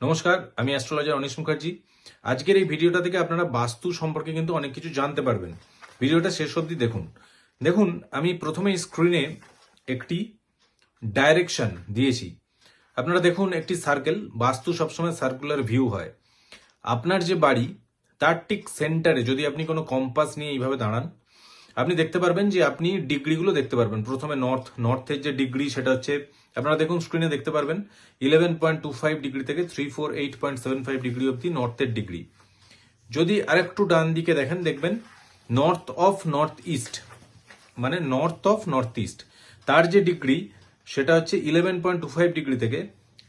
নমস্কার, আমি astrologer anise Mukherjee. আজকের এই ভিডিওটা থেকে আপনারা বাস্তু সম্পর্কে কিন্তু অনেক কিছু জানতে পারবেন। ভিডিওটা শেষ অবধি দেখুন। দেখুন, আমি প্রথমে স্ক্রিনে একটি ডাইরেকশন দিয়েছি। আপনারা দেখুন, একটি সার্কেল বাস্তু সবসময় সার্কুলার ভিউ হয়। আপনার যে বাড়ি, তার ঠিক সেন্টারে যদি আপনি কোনো কম্পাস নিয়ে এইভাবে দাঁড়ান আপনি দেখতে পারবেন যে আপনি ডিগ্রিগুলো দেখতে পারবেন। প্রথমে নর্থ নর্থের যে ডিগ্রি সেটা হচ্ছে, আপনারা দেখুন স্ক্রিনে দেখতে পারবেন eleven point two five degree থেকে three four eight point seven five degree অব্দি নর্থের ডিগ্রি। যদি আরেকটু ডান দিকে দেখেন, দেখবেন নর্থ অফ নর্থ ইস্ট মানে নর্থ অফ নর্থ ইস্ট তার যে ডিগ্রি সেটা হচ্ছে eleven point two five degree থেকে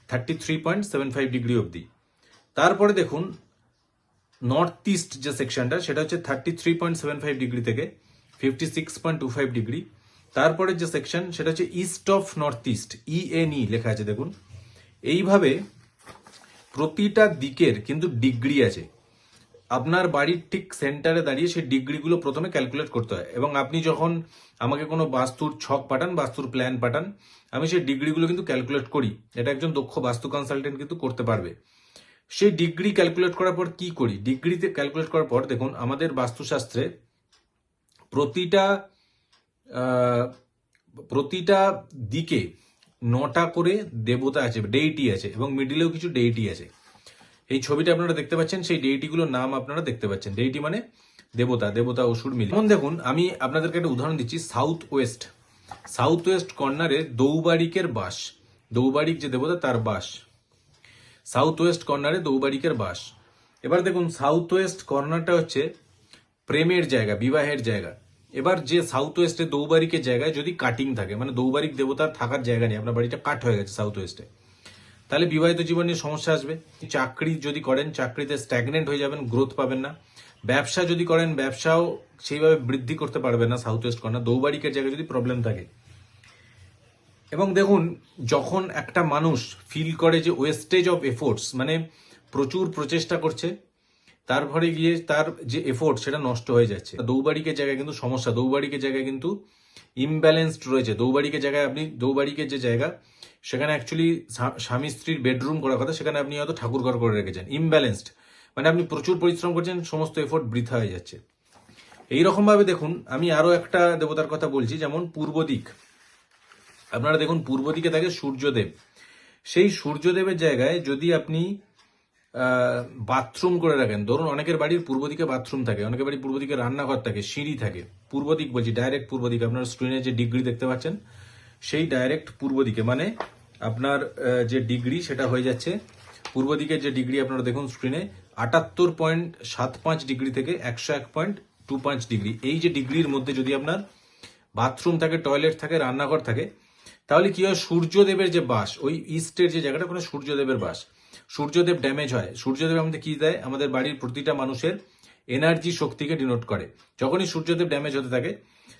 thirty three point seven five degree অব্দি তারপরে দেখুন নর্থ ইস্ট যে সেকশনটা সেটা হচ্ছে thirty three point seven five degree থেকে fifty six point two five degree তারপরে যে সেকশন সেটা হচ্ছে east of north east ENE লেখা আছে, দেখুন। এইভাবে প্রতিটা দিকের কিন্তু ডিগ্রি আছে। আপনার বাড়ির ঠিক সেন্টারে দাঁড়িয়ে সেই ডিগ্রিগুলো প্রথমে ক্যালকুলেট করতে হয়। এবং আপনি যখন আমাকে কোনো বাস্তুর ছক পাঠান, বাস্তুর প্ল্যান পাঠান, আমি সেই ডিগ্রিগুলো কিন্তু ক্যালকুলেট করি। এটা একজন দক্ষ বাস্তু কনসালটেন্ট কিন্তু করতে পারবে। সেই ডিগ্রি ক্যালকুলেট করার পর কি করি? ডিগ্রিতে ক্যালকুলেট করার পর দেখুন, আমাদের বাস্তুশাস্ত্রে প্রতিটা প্রতিটা দিকে নটা করে দেবতা আছে ডেইটি আছে এবং মিডিলেও কিছু ডেইটি আছে। এই ছবিটা আপনারা দেখতে পাচ্ছেন, সেই ডেইটিগুলোর নাম আপনারা দেখতে পাচ্ছেন। ডেইটি মানে দেবতা দেবতা অসুর মিলে। যেমন দেখুন, আমি আপনাদেরকে একটা উদাহরণ দিচ্ছি সাউথ ওয়েস্ট সাউথ ওয়েস্ট কর্নারে দৌবারিকের বাস, দৌবারিক যে দেবতা, তার বাস। সাউথ ওয়েস্ট কর্নারে দৌবারিকের বাস। এবার দেখুন সাউথ ওয়েস্ট কর্নারটা হচ্ছে প্রেমের জায়গা, বিবাহের জায়গা। এবার যে সাউথ ওয়েস্টে দৌবারিকের জায়গায় যদি কাটিং থাকে মানে দৌবারিক দেবতার থাকার জায়গা নেই, আপনার বাড়িটা কাট হয়ে গেছে সাউথ ওয়েস্টে তাহলে বিবাহিত জীবন নিয়ে সমস্যা আসবে। চাকরি যদি করেন, চাকরিতে স্ট্যাগনেন্ট হয়ে যাবেন গ্রোথ পাবেন না। ব্যবসা যদি করেন, ব্যবসাও সেইভাবে বৃদ্ধি করতে পারবেন না সাউথ ওয়েস্ট কর্নার দৌবারিকের জায়গায় যদি প্রবলেম থাকে। এবং দেখুন, যখন একটা মানুষ ফিল করে যে ওয়েস্টেজ অফ এফোর্টস মানে প্রচুর প্রচেষ্টা করছে তারপরে গিয়ে তার যে এফোর্ট সেটা নষ্ট হয়ে যাচ্ছে। দৌবাড়িকের জায়গায় কিন্তু সমস্যা, দৌবাড়িকের জায়গায় কিন্তু ইমব্যালেন্সড রয়েছে। দৌবাড়িকের জায়গায় আপনি, দৌবাড়িকের যে জায়গা, সেখানে অ্যাকচুয়ালি স্বামী স্ত্রীর বেডরুম করার কথা সেখানে আপনি হয়তো ঠাকুর ঘর করে রেখেছেন। ইমব্যালেন্সড মানে আপনি প্রচুর পরিশ্রম করছেন, সমস্ত এফোর্ট বৃথা হয়ে যাচ্ছে। এইরকম ভাবে দেখুন, আমি আরও একটা দেবতার কথা বলছি, যেমন পূর্ব দিক। আপনারা দেখুন, পূর্ব দিকে থাকে সূর্যদেব। সেই সূর্যদেবের জায়গায় যদি আপনি বাথরুম করে রাখেন। ধরুন অনেকের বাড়ির পূর্ব দিকে বাথরুম থাকে, অনেকের বাড়ির পূর্ব দিকে রান্নাঘর থাকে, সিঁড়ি থাকে। পূর্ব দিক বলছি ডাইরেক্ট পূর্ব দিকে। আপনার স্ক্রিনে যে ডিগ্রি দেখতে পাচ্ছেন, সেই ডাইরেক্ট পূর্ব দিকে। মানে আপনার যে ডিগ্রি সেটা হয়ে যাচ্ছে, পূর্ব দিকের যে ডিগ্রি আপনারা দেখুন স্ক্রিনে আটাত্তর পয়েন্ট সাত পাঁচ ডিগ্রি থেকে একশো এক পয়েন্ট টু পাঁচ ডিগ্রি এই যে ডিগ্রির মধ্যে যদি আপনার বাথরুম থাকে টয়লেট থাকে, রান্নাঘর থাকে, তাহলে কি হয়? সূর্যদেবের যে বাস, ওই ইস্টের যে জায়গাটা ওখানে সূর্যদেবের বাস। সূর্যদেব ড্যামেজ হয়। সূর্যদেব আমাদের কি দেয়? আমাদের বাড়ির প্রতিটা মানুষের এনার্জি শক্তিকে ডিনোট করে। যখনই সূর্যদেব ড্যামেজ হতে থাকে,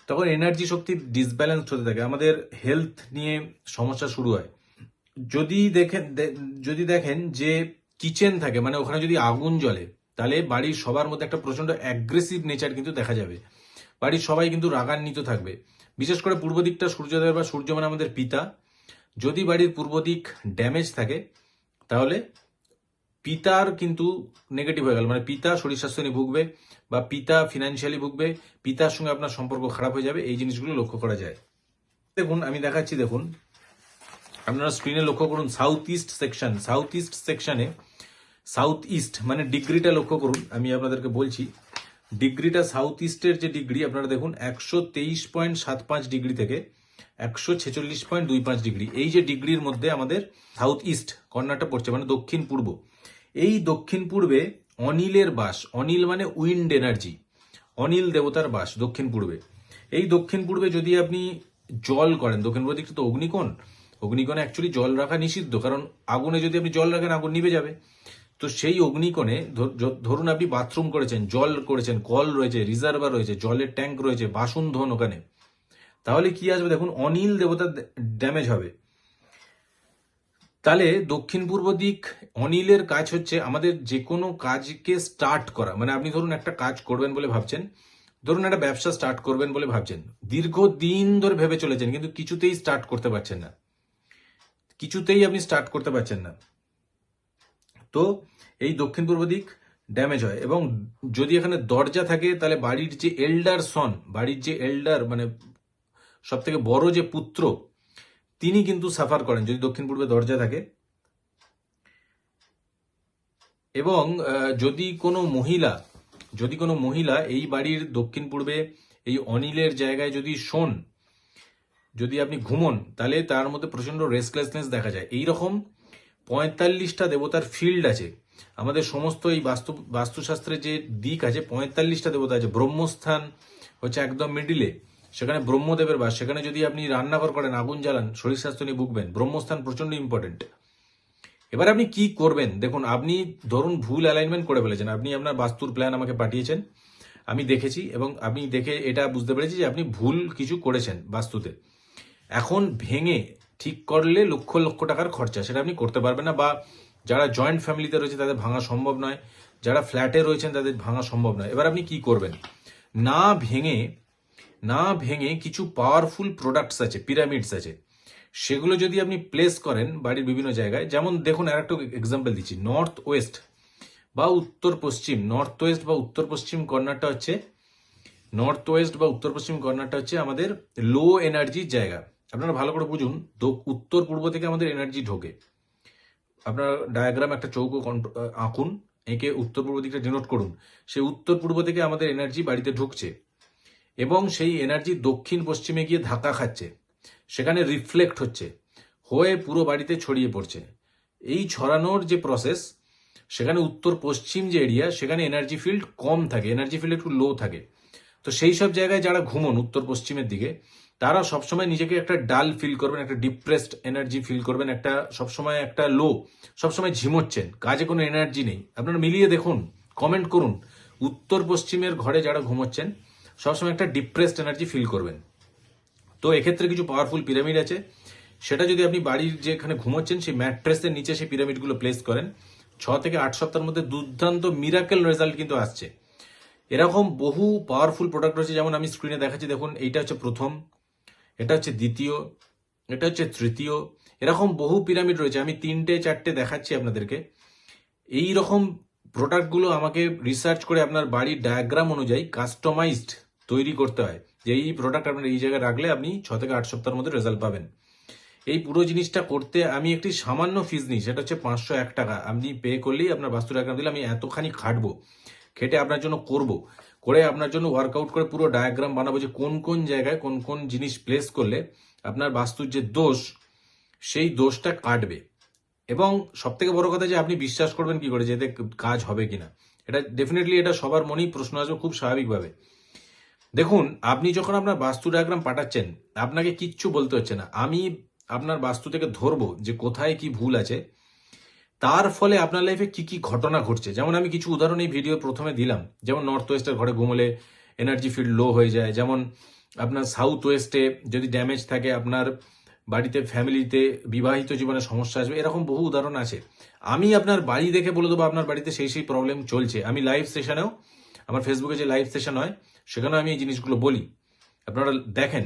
তখন এনার্জি শক্তি ডিসব্যালেন্স হতে থাকে। আমাদের হেলথ নিয়ে সমস্যা শুরু হয়। যদি দেখেন যদি দেখেন যে কিচেন থাকে মানে ওখানে যদি আগুন জ্বলে, তাহলে বাড়ির সবার মধ্যে একটা প্রচণ্ড অ্যাগ্রেসিভ নেচার কিন্তু দেখা যাবে। বাড়ির সবাই কিন্তু রাগান্বিত থাকবে। বিশেষ করে পূর্ব দিকটা সূর্যোদয় বা সূর্য মানে আমাদের পিতা। যদি বাড়ির পূর্ব দিক ড্যামেজ থাকে তাহলে পিতার কিন্তু নেগেটিভ হয়ে গেল। মানে পিতা শরীর স্বাস্থ্য নিয়ে ভুগবে বা পিতা ফিনান্সিয়ালি ভুগবে, পিতার সঙ্গে আপনার সম্পর্ক খারাপ হয়ে যাবে, এই জিনিসগুলো লক্ষ্য করা যায়। দেখুন, আমি দেখাচ্ছি, দেখুন। আপনারা স্ক্রিনে লক্ষ্য করুন south east section south east সেকশনে সাউথ ইস্ট মানে ডিগ্রিটা লক্ষ্য করুন, আমি আপনাদেরকে বলছি। ডিগ্রিটা সাউথ ইস্টের যে ডিগ্রি আপনারা দেখুন, একশো তেইশ পয়েন্ট সাত পাঁচ ডিগ্রি থেকে একশো ছেচল্লিশ পয়েন্ট দুই পাঁচ ডিগ্রি। এই যে ডিগ্রির মধ্যে আমাদের সাউথ ইস্ট কর্নারটা পড়ছে মানে দক্ষিণ পূর্ব। এই দক্ষিণ পূর্বে অনিলের বাস, অনিল মানে উইন্ড এনার্জি অনিল দেবতার বাস দক্ষিণ পূর্বে। এই দক্ষিণ পূর্বে যদি আপনি জল করেন, দক্ষিণ পূর্ব দিকটা তো অগ্নিকোণ। অগ্নিকোণে অ্যাকচুয়ালি জল রাখা নিষিদ্ধ, কারণ আগুনে যদি আপনি জল রাখেন, আগুন নিভে যাবে। তো সেই অগ্নিকোণে ধরুন আপনি বাথরুম করেছেন, জল করেছেন, কল রয়েছে রিজার্ভার রয়েছে, জলের ট্যাঙ্ক রয়েছে, বাসন ধন ওখানে। তাহলে কি আসবে দেখুন, অনিল দেবতা ড্যামেজ হবে। তাহলে দক্ষিণ পূর্ব দিক, অনিলের কাজ হচ্ছে আমাদের যে কোনো কাজকে স্টার্ট করা। মানে আপনি ধরুন একটা কাজ করবেন বলে ভাবছেন, ধরুন একটা ব্যবসা স্টার্ট করবেন বলে ভাবছেন, দীর্ঘদিন ধরে ভেবে চলেছেন, কিন্তু কিছুতেই স্টার্ট করতে পারছেন না। কিছুতেই আপনি স্টার্ট করতে পারছেন না। তো এই দক্ষিণ পূর্ব দিক ড্যামেজ হয় এবং যদি এখানে দরজা থাকে, তাহলে বাড়ির যে এল্ডার সন বাড়ির যে এল্ডার মানে সব থেকে বড় যে পুত্র, তিনি কিন্তু সাফার করেন, যদি দক্ষিণ পূর্বে দরজা থাকে। এবং যদি কোনো মহিলা, যদি কোনো মহিলা এই বাড়ির দক্ষিণ পূর্বে এই অনিলের জায়গায় যদি শোন, যদি আপনি ঘুমন, তাহলে তার মধ্যে প্রচণ্ড রেস্টলেসনেস দেখা যায়। এই রকম পঁয়তাল্লিশটা দেবতার ফিল্ড আছে। আমাদের সমস্ত এই বাস্তু, বাস্তুশাস্ত্রের যে দিক আছে, পঁয়তাল্লিশটা দেবতা আছে। ব্রহ্মস্থান হচ্ছে একদম মিডিলে সেখানে ব্রহ্মদেবের বাস, সেখানে যদি আপনি রান্নাঘর করেন, আগুন জ্বালান, শরীর স্বাস্থ্য নিয়ে ভুগবেন, ব্রহ্মস্থান প্রচণ্ড ইম্পর্টেন্ট এবার আপনি কি করবেন? দেখুন, আপনি ধরুন ভুল অ্যালাইনমেন্ট করে ফেলেছেন, আপনি আপনার বাস্তুর প্ল্যান আমাকে পাঠিয়েছেন, আমি দেখেছি এবং আমি দেখে এটা বুঝতে পেরেছি যে আপনি ভুল কিছু করেছেন বাস্তুতে। এখন ভেঙে ঠিক করলে লক্ষ লক্ষ টাকার খরচা, সেটা আপনি করতে পারবেন না বা যারা জয়েন্ট ফ্যামিলিতে রয়েছে তাদের ভাঙা সম্ভব নয়, যারা ফ্ল্যাটে রয়েছেন তাদের ভাঙা সম্ভব নয়। এবার আপনি কি করবেন? না ভেঙে না ভেঙে কিছু পাওয়ারফুল প্রোডাক্টস আছে পিরামিডস আছে। সেগুলো যদি আপনি প্লেস করেন বাড়ির বিভিন্ন জায়গায়, যেমন দেখুন আর একটা এক্সাম্পল দিচ্ছি নর্থ ওয়েস্ট বা উত্তর পশ্চিম নর্থ ওয়েস্ট বা উত্তর পশ্চিম কর্নারটা হচ্ছে নর্থ ওয়েস্ট বা উত্তর পশ্চিম কর্নারটা হচ্ছে আমাদের লো এনার্জির জায়গা। আপনারা ভালো করে বুঝুন উত্তর পূর্ব থেকে আমাদের এনার্জি ঢোকে। আপনার ডায়াগ্রাম একটা চৌকো আঁকুন, এঁকে উত্তর পূর্ব দিকটা ডিনোট করুন। সেই উত্তর পূর্ব থেকে আমাদের এনার্জি বাড়িতে ঢুকছে। এবং সেই এনার্জি দক্ষিণ পশ্চিমে গিয়ে ধাক্কা খাচ্ছে। সেখানে রিফ্লেক্ট হচ্ছে, হয়ে পুরো বাড়িতে ছড়িয়ে পড়ছে। এই ছড়ানোর যে প্রসেস সেখানে উত্তর পশ্চিম যে এরিয়া সেখানে এনার্জি ফিল্ড কম থাকে এনার্জি ফিল্ড একটু লো থাকে। তো সেই সব জায়গায় যারা ঘুমন উত্তর পশ্চিমের দিকে, তারা সবসময় নিজেকে একটা ডাল ফিল করবেন, একটা ডিপ্রেসড এনার্জি ফিল করবেন, একটা সবসময় একটা লো সবসময় ঝিমোচ্ছেন, কাজে কোনো এনার্জি নেই। আপনারা মিলিয়ে দেখুন কমেন্ট করুন। উত্তর পশ্চিমের ঘরে যারা ঘুমোচ্ছেন সবসময় একটা ডিপ্রেসড এনার্জি ফিল করবেন। তো এক্ষেত্রে কিছু পাওয়ারফুল পিরামিড আছে। সেটা যদি আপনি বাড়ির যেখানে ঘুমোচ্ছেন, সেই ম্যাট্রেসের নিচে সেই পিরামিডগুলো প্লেস করেন, ছ থেকে আট সপ্তাহের মধ্যে দুর্দান্ত মিরাকেল রেজাল্ট কিন্তু আসছে। এরকম বহু পাওয়ারফুল প্রোডাক্ট রয়েছে, যেমন আমি স্ক্রিনে দেখাচ্ছি, দেখুন, এইটা হচ্ছে প্রথম, এটা হচ্ছে দ্বিতীয়, এটা হচ্ছে তৃতীয়, এরকম বহু পিরামিড রয়েছে। আমি তিনটে, চারটে দেখাচ্ছি আপনাদেরকে। এই রকম প্রোডাক্টগুলো আমাকে রিসার্চ করে আপনার বাড়ির ডায়াগ্রাম অনুযায়ী কাস্টমাইজড তৈরি করতে হয় যে এই প্রোডাক্ট আপনার এই জায়গায় রাখলে আপনি ছ থেকে আট সপ্তাহের মধ্যে রেজাল্ট পাবেন। এই পুরো জিনিসটা করতে আমি একটি সামান্য ফিজ নিই, সেটা হচ্ছে পাঁচশো এক টাকা। আপনি পে করলেই আপনার বাস্তু ডায়াগ্রাম দিলে আমি এতখানি খাটবো, খেটে আপনার জন্য করব, করে আপনার জন্য ওয়ার্কআউট করে পুরো ডায়াগ্রাম বানাবো যে কোন কোন জায়গায় কোন কোন জিনিস প্লেস করলে আপনার বাস্তুর যে দোষ, সেই দোষটা কাটবে। এবং সব থেকে বড় কথা যে আপনি বিশ্বাস করবেন কি করে যে এতে কাজ হবে কিনা। এটা ডেফিনেটলি এটা সবার মনেই প্রশ্ন আসবে খুব স্বাভাবিকভাবে। দেখুন, আপনি যখন আপনার বাস্তু ডায়াগ্রাম পাঠাচ্ছেন, আপনাকে কিচ্ছু বলতে হচ্ছে না। আমি আপনার বাস্তু থেকে ধরবো যে কোথায় কি ভুল আছে। তার ফলে আপনার লাইফে কি কি ঘটনা ঘটছে। যেমন আমি কিছু উদাহরণ এই ভিডিও প্রথমে দিলাম। যেমন নর্থ ওয়েস্টের ঘরে ঘুমলে এনার্জি ফিল্ড লো হয়ে যায়। যেমন আপনার সাউথ ওয়েস্টে যদি ড্যামেজ থাকে, আপনার বাড়িতে ফ্যামিলিতে বিবাহিত জীবনে সমস্যা আসবে, এরকম বহু উদাহরণ আছে। আমি আপনার বাড়ি দেখে বলে দেবো, আপনার বাড়িতে সেই সেই প্রবলেম চলছে। আমি লাইভ সেশনেও আমার ফেসবুকে যে লাইভ সেশন হয়, সেখানেও আমি এই জিনিসগুলো বলি। আপনারা দেখেন,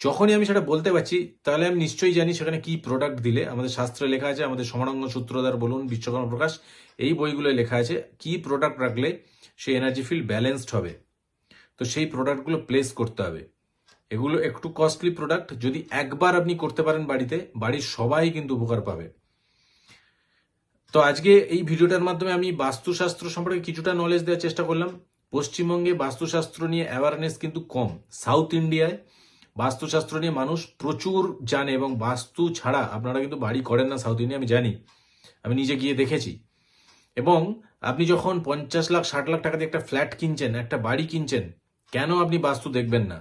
যখনই আমি সেটা বলতে পারছি, তাহলে আমি নিশ্চয়ই জানি সেখানে কি প্রোডাক্ট দিলে, আমাদের শাস্ত্রে লেখা আছে, আমাদের সমারঙ্গ সূত্রধার বলুন, বিশ্বকর্মা প্রকাশ, এই বইগুলোয় লেখা আছে কি প্রোডাক্ট রাখলে সেই এনার্জি ফিল্ড ব্যালেন্সড হবে। তো সেই প্রোডাক্টগুলো প্লেস করতে হবে। এগুলো একটু কস্টলি প্রোডাক্ট যদি একবার আপনি করতে পারেন বাড়িতে, বাড়ির সবাই কিন্তু উপকার পাবে। তো আজকে এই ভিডিওটার মাধ্যমে আমি বাস্তুশাস্ত্র সম্পর্কে কিছুটা নলেজ দেওয়ার চেষ্টা করলাম। পশ্চিমবঙ্গে বাস্তুশাস্ত্র নিয়ে অ্যাওয়ারনেস কিন্তু কম। সাউথ ইন্ডিয়ায় বাস্তুশাস্ত্র নিয়ে মানুষ প্রচুর জানে এবং বাস্তু ছাড়া আপনারা কিন্তু বাড়ি করেন না সাউথ ইন্ডিয়া আমি জানি। আমি নিজে গিয়ে দেখেছি। এবং আপনি যখন পঞ্চাশ লাখ, ষাট লাখ টাকা দিয়ে একটা ফ্ল্যাট কিনছেন, একটা বাড়ি কিনছেন, কেন আপনি বাস্তু দেখবেন না?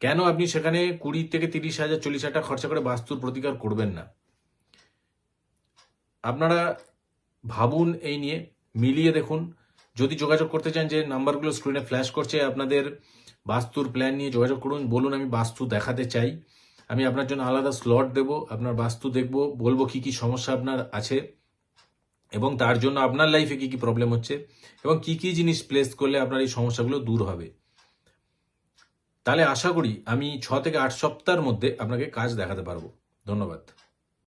কেন আপনি সেখানে কুড়ি থেকে তিরিশ হাজার, চল্লিশ হাজার টাকা খরচা করে বাস্তুর প্রতিকার করবেন না? আপনারা ভাবুন এই নিয়ে, মিলিয়ে দেখুন। যদি যোগাযোগ করতে চান যে নাম্বারগুলো স্ক্রিনে ফ্ল্যাশ করছে, আপনাদের বাস্তুর প্ল্যান নিয়ে যোগাযোগ করুন। বলুন, আমি বাস্তু দেখাতে চাই। আমি আপনার জন্য আলাদা স্লট দেব, আপনার বাস্তু দেখব, বলব কি কি সমস্যা আপনার আছে এবং তার জন্য আপনার লাইফে কি কি প্রবলেম হচ্ছে এবং কি কি জিনিস প্লেস করলে আপনার এই সমস্যাগুলো দূর হবে। তাহলে আশা করি আমি ছ থেকে আট সপ্তাহের মধ্যে আপনাকে কাজ দেখাতে পারব। ধন্যবাদ।